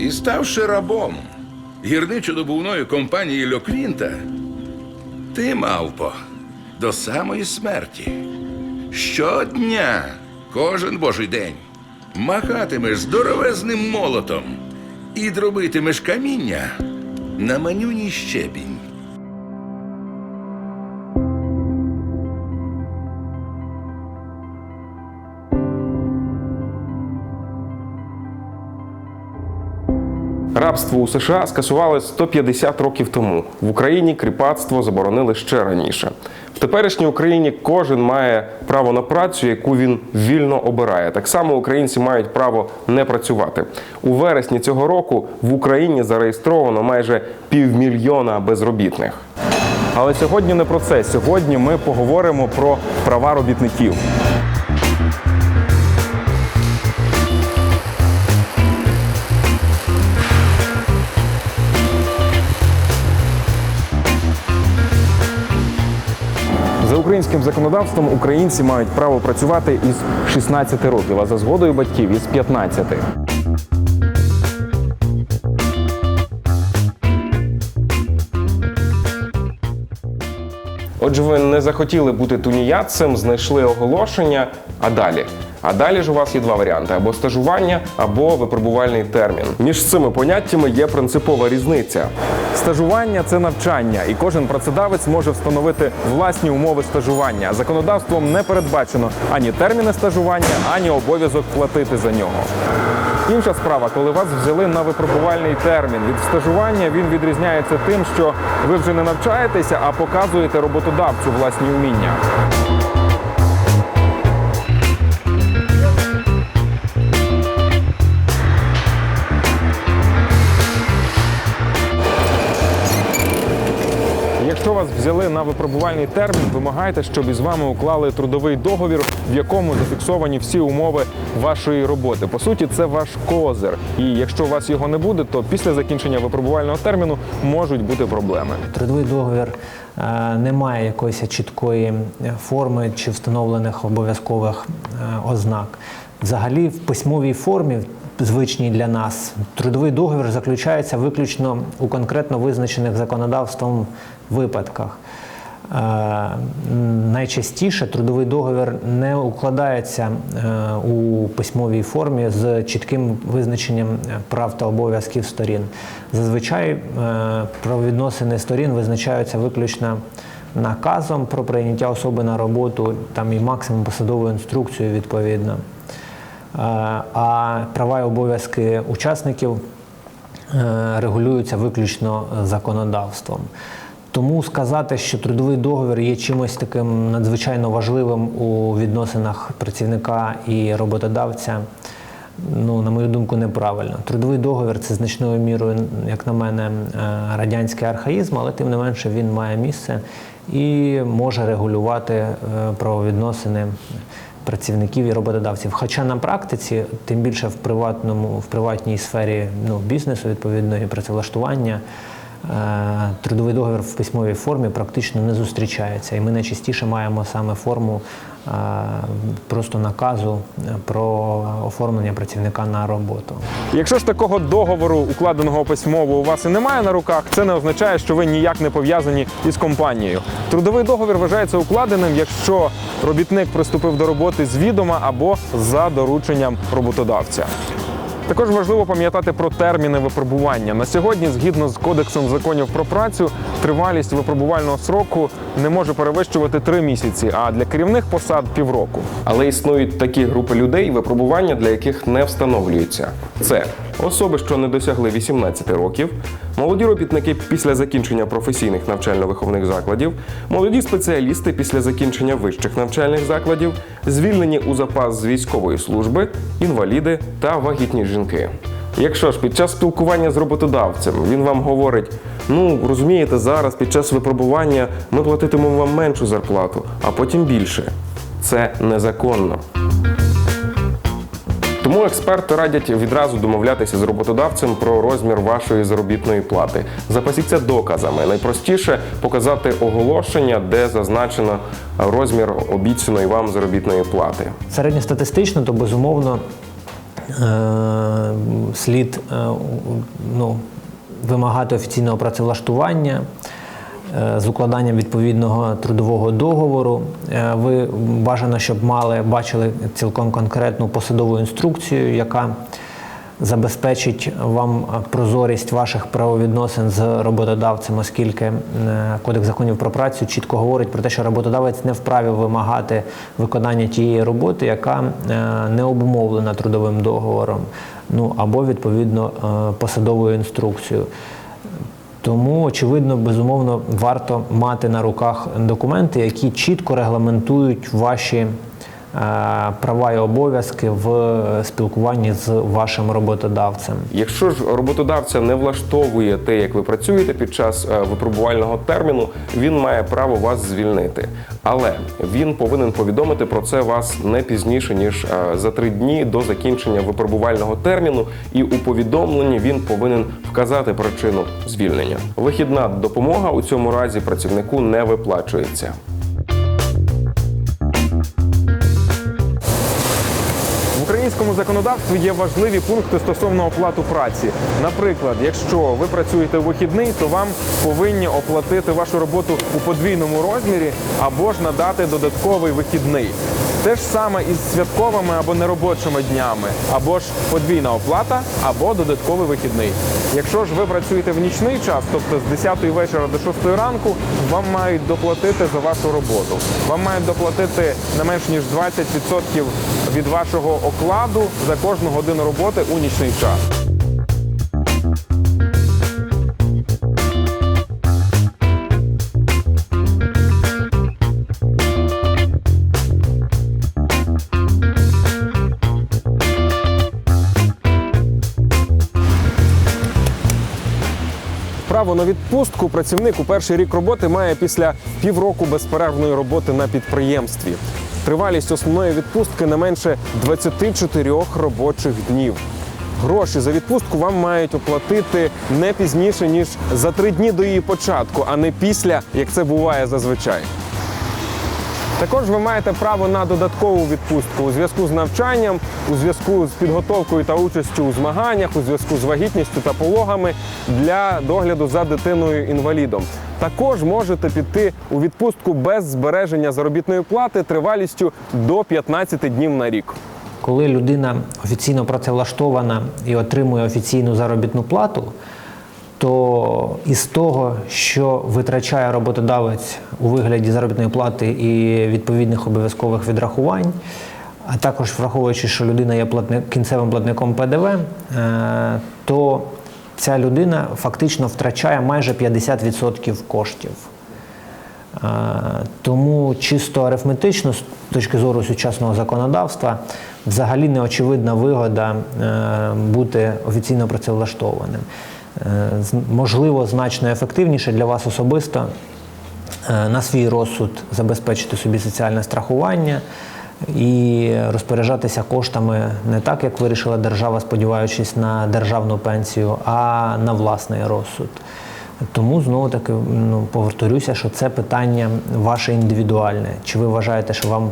І ставши рабом гірничо-добувної компанії Льоквінта, ти, мавпо, до самої смерті. Щодня, кожен божий день, махатимеш здоровезним молотом і дробитимеш каміння на манюній щебінь. Рабство у США скасували 150 років тому. В Україні кріпацтво заборонили ще раніше. В теперішній Україні кожен має право на працю, яку він вільно обирає. Так само українці мають право не працювати. У вересні цього року в Україні зареєстровано майже півмільйона безробітних. Але сьогодні не про це. Сьогодні ми поговоримо про права робітників. Українським законодавством українці мають право працювати із 16 років, а за згодою батьків із 15. Отже, ви не захотіли бути тунеядцем, знайшли оголошення, а далі. А далі ж у вас є два варіанти: або стажування, або випробувальний термін. Між цими поняттями є принципова різниця. Стажування це навчання, і кожен працедавець може встановити власні умови стажування. Законодавством не передбачено ані терміни стажування, ані обов'язок платити за нього. Інша справа, коли вас взяли на випробувальний термін від стажування, він відрізняється тим, що ви вже не навчаєтеся, а показуєте роботодавцю власні вміння. Вас взяли на випробувальний термін, вимагайте, щоб із вами уклали трудовий договір, в якому зафіксовані всі умови вашої роботи. По суті, це ваш козир. І якщо у вас його не буде, то після закінчення випробувального терміну можуть бути проблеми. Трудовий договір е, не має якоїсь чіткої форми чи встановлених обов'язкових е, ознак. Взагалі, в письмовій формі, звичній для нас, трудовий договір заключається виключно у конкретно визначених законодавством випадках. Е, Найчастіше трудовий договір не укладається е, у письмовій формі з чітким визначенням прав та обов'язків сторін. Зазвичай е, правовідносини сторін визначаються виключно наказом про прийняття особи на роботу, там і максимум посадовою інструкцією відповідно. Е, А права і обов'язки учасників е, регулюються виключно законодавством. Тому сказати, що трудовий договір є чимось таким надзвичайно важливим у відносинах працівника і роботодавця, ну, на мою думку, неправильно. Трудовий договір це значною мірою, як на мене, е, радянський архаїзм, але тим не менше він має місце і може регулювати правовідносини працівників і роботодавців. Хоча на практиці, тим більше в приватному, в приватній сфері ну, бізнесу, відповідно, і працевлаштування, трудовий договір в письмовій формі практично не зустрічається. І ми найчастіше маємо саме форму е, просто наказу е, про оформлення працівника на роботу. Якщо ж такого договору, укладеного письмово, у вас і немає на руках, це не означає, що ви ніяк не пов'язані із компанією. Трудовий договір вважається укладеним, якщо робітник приступив до роботи з відома або за дорученням роботодавця. Також важливо пам'ятати про терміни випробування. На сьогодні, згідно з кодексом законів про працю, тривалість випробувального сроку не може перевищувати три місяці, а для керівних посад півроку. Але існують такі групи людей, випробування для яких не встановлюються. Це особи, що не досягли 18 років, молоді робітники після закінчення професійних навчально-виховних закладів, молоді спеціалісти після закінчення вищих навчальних закладів, звільнені у запас з військової служби, інваліди та вагітні жінки. Якщо ж під час спілкування з роботодавцем він вам говорить: ну розумієте, зараз під час випробування ми платитимемо вам меншу зарплату, а потім більше. Це незаконно. Тому експерти радять відразу домовлятися з роботодавцем про розмір вашої заробітної плати. Запасіться доказами. Найпростіше показати оголошення, де зазначено розмір обіцяної вам заробітної плати. Середньостатистично, то безумовно е, слід е, ну, вимагати офіційного працевлаштування з укладанням відповідного трудового договору. Е, Ви бажано, щоб мали бачили цілком конкретну посадову інструкцію, яка забезпечить вам прозорість ваших правовідносин з роботодавцем, оскільки е, Кодекс законів про працю чітко говорить про те, що роботодавець не вправі вимагати виконання тієї роботи, яка е, не обумовлена трудовим договором, ну або відповідно е, посадовою інструкцією. Тому, очевидно, безумовно, варто мати на руках документи, які чітко регламентують ваші права і обов'язки в спілкуванні з вашим роботодавцем. Якщо ж роботодавця не влаштовує те, як ви працюєте під час е, випробувального терміну, він має право вас звільнити. Але він повинен повідомити про це вас не пізніше ніж е, за три дні до закінчення випробувального терміну, і у повідомленні він повинен вказати причину звільнення. Вихідна допомога у цьому разі працівнику не виплачується. Українському законодавстві є важливі пункти стосовно оплату праці. Наприклад, якщо ви працюєте в вихідний, то вам повинні оплатити вашу роботу у подвійному розмірі або ж надати додатковий вихідний. Те ж саме із святковими або неробочими днями, або ж подвійна оплата, або додатковий вихідний. Якщо ж ви працюєте в нічний час, тобто з 10 вечора до 6 ранку, вам мають доплатити за вашу роботу. Вам мають доплатити не менш ніж 20% від вашого окладу за кожну годину роботи у нічний час. Право на відпустку працівник у перший рік роботи має після півроку безперервної роботи на підприємстві. Тривалість основної відпустки не менше 24 робочих днів. Гроші за відпустку вам мають оплатити не пізніше ніж за три дні до її початку, а не після, як це буває зазвичай. Також ви маєте право на додаткову відпустку у зв'язку з навчанням, у зв'язку з підготовкою та участю у змаганнях, у зв'язку з вагітністю та пологами для догляду за дитиною інвалідом. Також можете піти у відпустку без збереження заробітної плати тривалістю до 15 днів на рік. Коли людина офіційно працевлаштована і отримує офіційну заробітну плату, то із того, що витрачає роботодавець у вигляді заробітної плати і відповідних обов'язкових відрахувань, а також враховуючи, що людина є кінцевим платником ПДВ, е, то ця людина фактично втрачає майже 50% коштів. Е, Тому чисто арифметично, з точки зору сучасного законодавства, взагалі не очевидна вигода е, бути офіційно працевлаштованим. Е, Можливо, значно ефективніше для вас особисто е, на свій розсуд забезпечити собі соціальне страхування і розпоряджатися коштами не так, як вирішила держава, сподіваючись на державну пенсію, а на власний розсуд. Тому знову таки ну, повторюся, що це питання ваше індивідуальне. Чи ви вважаєте, що вам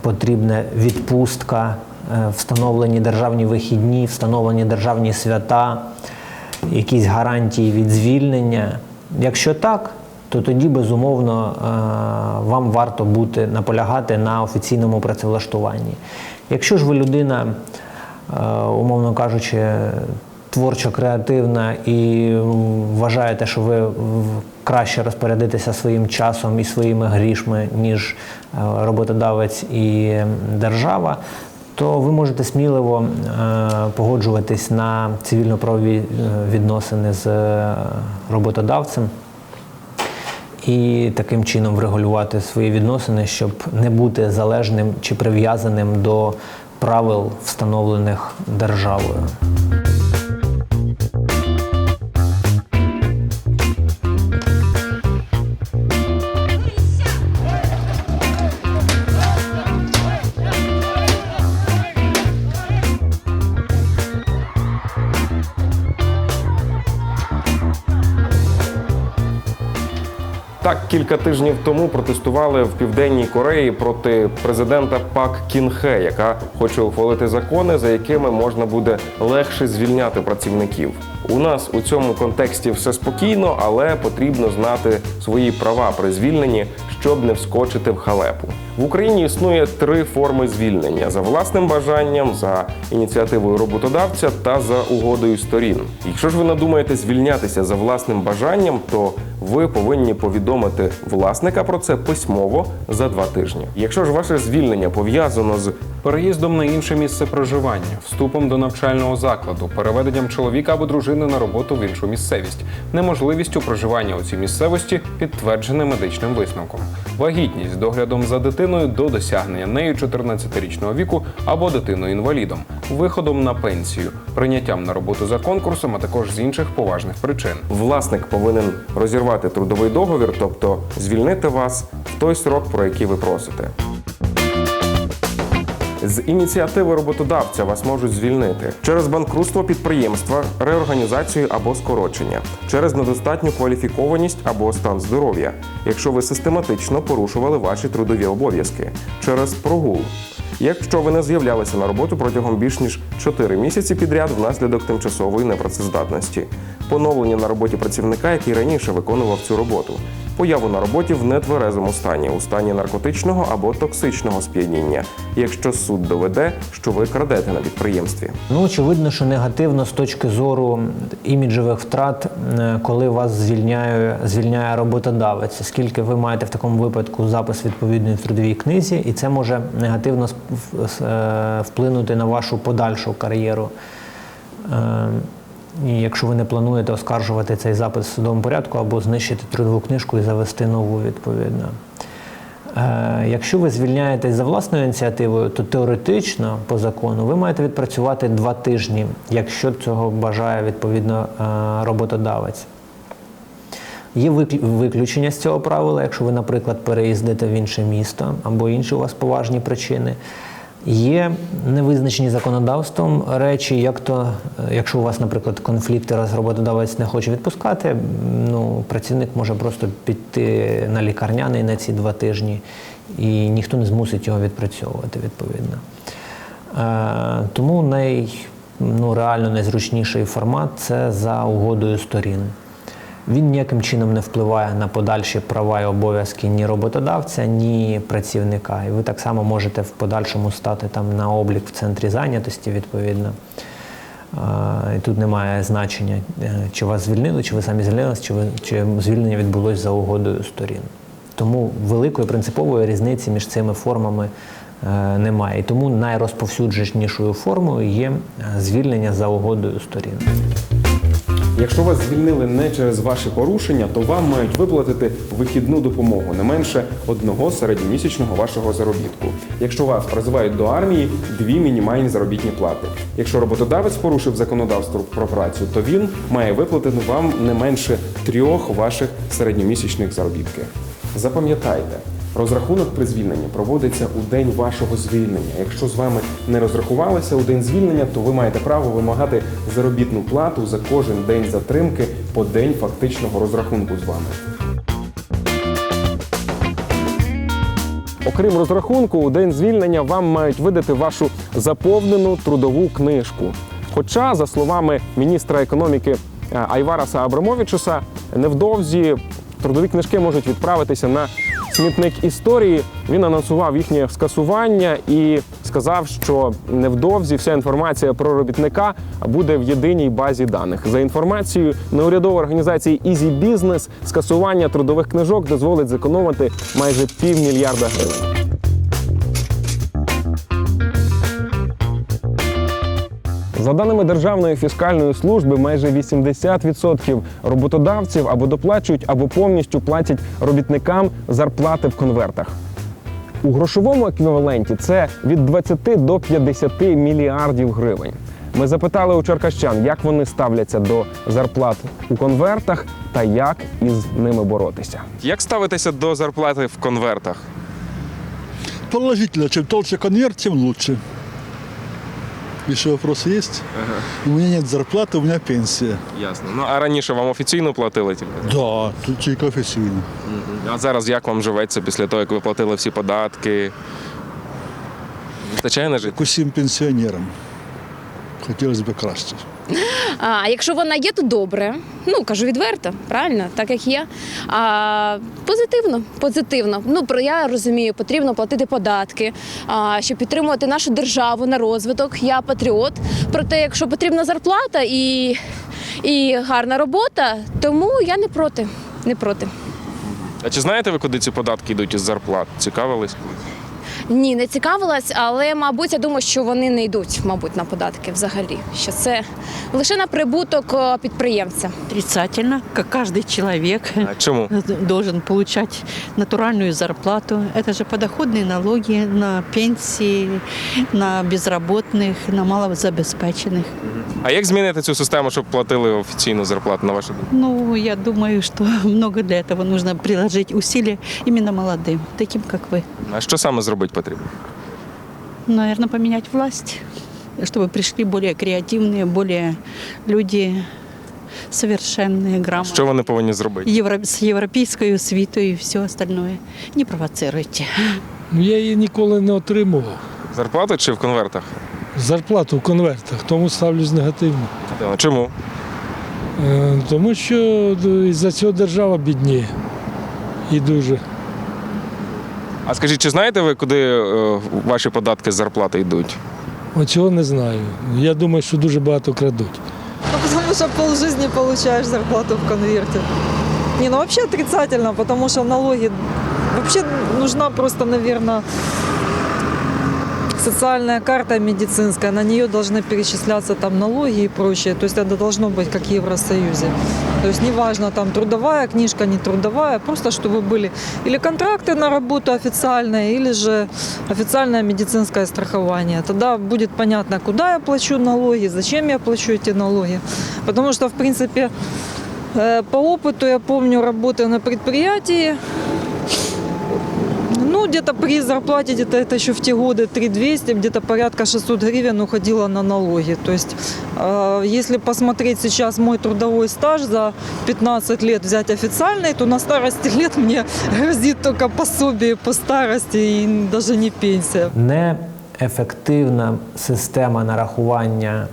потрібна відпустка, е, встановлені державні вихідні, встановлені державні свята, якісь гарантії від звільнення? Якщо так, то тоді безумовно е, вам варто бути наполягати на офіційному працевлаштуванні. Якщо ж ви людина, е, умовно кажучи, творчо креативна і вважаєте, що ви краще розпорядитеся своїм часом і своїми грішми, ніж е, роботодавець і держава, то ви можете сміливо е, погоджуватись на цивільно-правові е, відносини з е, роботодавцем і таким чином врегулювати свої відносини, щоб не бути залежним чи прив'язаним до правил, встановлених державою. Так, кілька тижнів тому протестували в південній Кореї проти президента Пак Кінхе, яка хоче ухвалити закони, за якими можна буде легше звільняти працівників. У нас у цьому контексті все спокійно, але потрібно знати свої права при звільненні, щоб не вскочити в халепу. В Україні існує три форми звільнення: за власним бажанням, за ініціативою роботодавця та за угодою сторін. Якщо ж ви надумаєте звільнятися за власним бажанням, то ви повинні повідомити власника про це письмово за два тижні. Якщо ж ваше звільнення пов'язано з переїздом на інше місце проживання, вступом до навчального закладу, переведенням чоловіка або дружини на роботу в іншу місцевість, неможливістю проживання у цій місцевості підтверджене медичним висновком, вагітність з доглядом за дитиною до досягнення нею 14-річного віку або дитиною інвалідом, виходом на пенсію, прийняттям на роботу за конкурсом, а також з інших поважних причин. власник повинен розірвати трудовий договір, тобто звільнити вас в той срок, про який ви просите. З ініціативи роботодавця вас можуть звільнити. Через банкрутство підприємства, реорганізацію або скорочення, через недостатню кваліфікованість або стан здоров'я, якщо ви систематично порушували ваші трудові обов'язки, через прогул. Якщо ви не з'являлися на роботу протягом більш ніж 4 місяці підряд внаслідок тимчасової непрацездатності, поновлення на роботі працівника, який раніше виконував цю роботу, появу на роботі в нетверезому стані, у стані наркотичного або токсичного сп'яніння, якщо суд доведе, що ви крадете на підприємстві. Ну, очевидно, що негативно з точки зору іміджових втрат, е, коли вас звільняє, звільняє роботодавець, оскільки ви маєте в такому випадку запис відповідної в трудовій книзі, і це може негативно е, вплинути на вашу подальшу кар'єру. Якщо ви не плануєте оскаржувати цей запис в судовому порядку або знищити трудову книжку і завести нову відповідно. Е, Якщо ви звільняєтесь за власною ініціативою, то теоретично по закону ви маєте відпрацювати два тижні, якщо цього бажає відповідно е, роботодавець. Є виключення з цього правила, якщо ви, наприклад, переїздите в інше місто або інші у вас поважні причини. Є невизначені законодавством речі, як то, е, якщо у вас, наприклад, конфлікти, раз роботодавець не хоче відпускати, ну, працівник може просто піти на лікарняний на ці два тижні, і ніхто не змусить його відпрацьовувати відповідно. Е, тому най, ну, реально найзручніший формат це за угодою сторін. Він ніяким чином не впливає на подальші права і обов'язки ні роботодавця, ні працівника. І ви так само можете в подальшому стати там на облік в центрі зайнятості, відповідно. І тут немає значення, е, чи вас звільнили, чи ви самі звільнились, чи, ви, чи звільнення відбулось за угодою сторін. Тому великої принципової різниці між цими формами е, немає. І тому найрозповсюдженішою формою є е, звільнення за угодою сторін. Якщо вас звільнили не через ваші порушення, то вам мають виплатити вихідну допомогу не менше одного середньомісячного вашого заробітку. Якщо вас призивають до армії, дві мінімальні заробітні плати. Якщо роботодавець порушив законодавство про працю, то він має виплатити вам не менше трьох ваших середньомісячних заробітків. Запам'ятайте. Розрахунок при звільненні проводиться у день вашого звільнення. Якщо з вами не розрахувалися у день звільнення, то ви маєте право вимагати заробітну плату за кожен день затримки по день фактичного розрахунку з вами. Окрім розрахунку, у день звільнення вам мають видати вашу заповнену трудову книжку. Хоча, за словами міністра економіки е, Айвараса Абрамовичуса, невдовзі трудові книжки можуть відправитися на смітник історії. Він анонсував їхнє скасування і сказав, що невдовзі вся інформація про робітника буде в єдиній базі даних. За інформацією неурядової організації Easy Business, скасування трудових книжок дозволить зекономити майже півмільярда гривень. За даними Державної фіскальної служби, майже 80% роботодавців або доплачують, або повністю платять робітникам зарплати в конвертах. У грошовому еквіваленті це від 20 до 50 мільярдів гривень. Ми запитали у черкащан, як вони ставляться до зарплат у конвертах та як із ними боротися. Як ставитеся до зарплати в конвертах? Положительно, чем толще конверт, тем лучше. Еще є? есть? У меня нет зарплаты, у меня пенсия. Ясно. Ну а раніше вам офіційно платили тільки? Да, тут тільки офіційно. А зараз як вам живеться після того, як ви платили всі податки? Вистачає на жити? Як усім пенсіонерам. Хотілося б краще. А якщо вона є, то добре. Ну кажу відверто, правильно, так як є. А, позитивно, позитивно. Ну про я розумію, потрібно платити податки, а, щоб підтримувати нашу державу на розвиток. Я патріот. Проте, якщо потрібна зарплата і, і гарна робота, тому я не проти. Не проти. А чи знаєте ви, куди ці податки йдуть із зарплат? Цікавились? Ні, не цікавилась, але мабуть, я думаю, що вони не йдуть, мабуть, на податки взагалі. Що це лише на прибуток е, підприємця. Отрицательно, как каждый человек А чому? должен получать натуральную зарплату. Это же подоходные налоги на пенсии, на безработных, на малозабезпеченных. А як змінити цю систему, щоб платили офіційну зарплату на вашу думку? Ну, я думаю, что много для этого нужно приложить усилия именно молодым, таким как вы. А що саме зробити потрібно? Наверное, поменять власть, чтобы пришли более креативные, более люди совершенные, грамотные. Що вони повинні зробити? Евро... с европейской освитой и все остальное. Не провоцируйте. Ну, Я її ніколи не отримував. Зарплату чи в конвертах? Зарплату в конвертах, тому ставлюсь негативно. Чому? Е, Тому що е, із-за цього держава бідніє. І дуже. А скажіть, чи знаєте ви, куди е, ваші податки з зарплати йдуть? Оцього не знаю. Я думаю, що дуже багато крадуть. Ну, потому что полжизни получаешь зарплату в конверте. Не, ну вообще отрицательно, потому что налоги... Вообще нужна просто, наверное, социальная карта медицинская, на нее должны перечисляться там налоги и прочее. То есть это должно быть как в Евросоюзе. То есть неважно, там трудовая книжка, не трудовая, просто чтобы были или контракты на работу официальные, или же официальное медицинское страхование. Тогда будет понятно, куда я плачу налоги, зачем я плачу эти налоги. Потому что, в принципе, э, по опыту я помню работы на предприятии, ну, где-то при зарплате, где-то это еще в те годы 3200, где-то порядка 600 гривен уходило на налоги. То есть, э, если посмотреть сейчас мой трудовой стаж за 15 лет взять официальный, то на старости лет мне грозит только пособие по старости и даже не пенсия. Неефективна система нарахування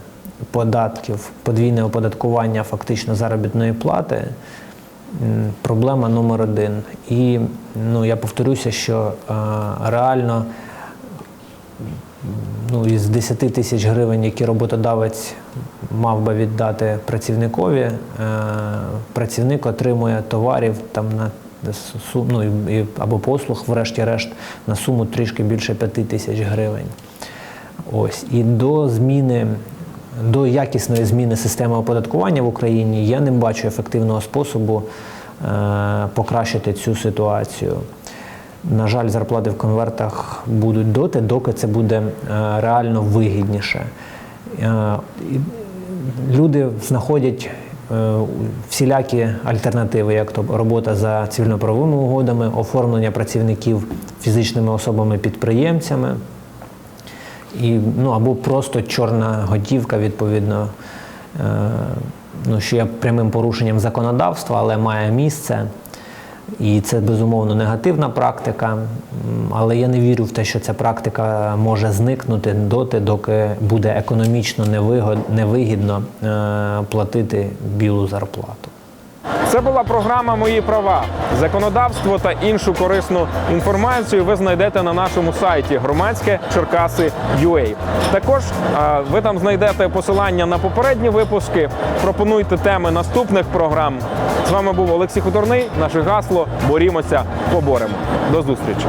податків, подвійне оподаткування фактично заробітної плати м, проблема номер один. І ну, я повторюся, що е, реально ну, із 10 тисяч гривень, які роботодавець мав би віддати працівникові, е, працівник отримує товарів там на ну, або послуг, врешті-решт, на суму трішки більше 5 тисяч гривень. Ось. І до зміни, до якісної зміни системи оподаткування в Україні я не бачу ефективного способу е, покращити цю ситуацію. На жаль, зарплати в конвертах будуть доти, доки це буде е, реально вигідніше. Е, Люди знаходять всілякі альтернативи, як то робота за цивільно-правовими угодами, оформлення працівників фізичними особами-підприємцями, і, ну, або просто чорна готівка, відповідно, е, ну, що є прямим порушенням законодавства, але має місце. І це безумовно негативна практика, але я не вірю в те, що ця практика може зникнути доти, доки буде економічно невигідно е, платити білу зарплату. Це була програма Мої права. Законодавство та іншу корисну інформацію ви знайдете на нашому сайті громадське Черкаси.ua. Також ви там знайдете посилання на попередні випуски. Пропонуйте теми наступних програм. З вами був Олексій Хуторний. Наше гасло Борімося, поборемо. До зустрічі.